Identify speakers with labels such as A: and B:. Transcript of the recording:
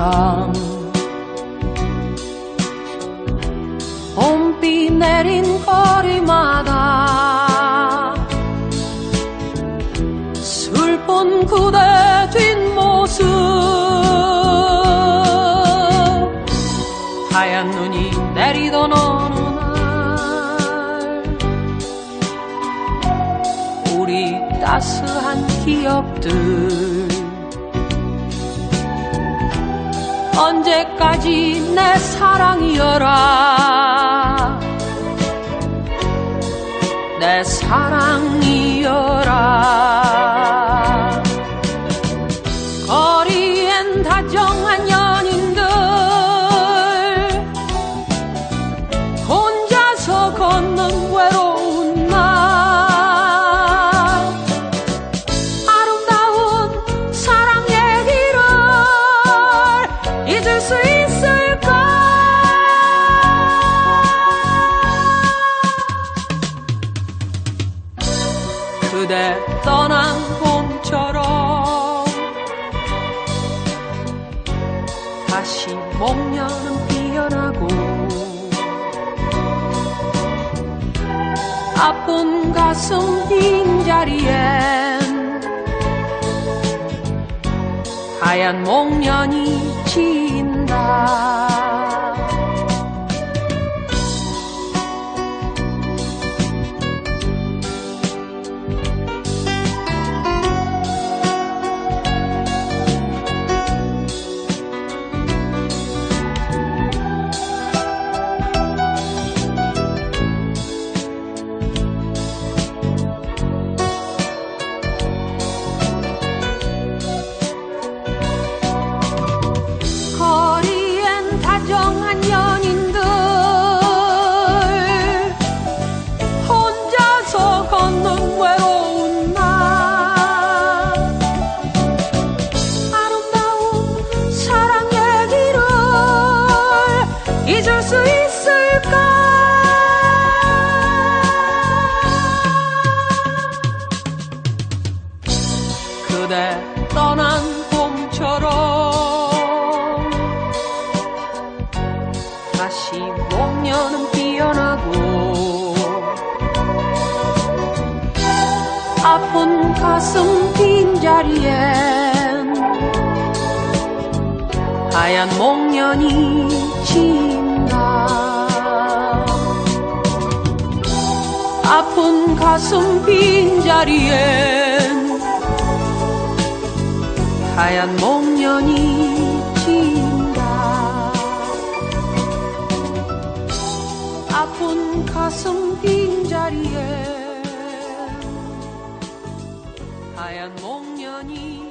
A: 사랑 봄비 내린 거리마다 슬픈 그대 뒷모습. 하얀 눈이 내리던 어느 날 우리 따스한 기억들 언제까지 내 사랑이여라. 내 사랑이여라 그대 떠난 봄처럼. 다시 목련은 피어나고 아픈 가슴 빈자리엔 하얀 목련이 진다 아픈 가슴 빈자리엔 하얀 목련이 진다. 아픈 가슴 빈자리엔 하얀 목련이 진다. 아픈 가슴 빈자리에 하얀 목련이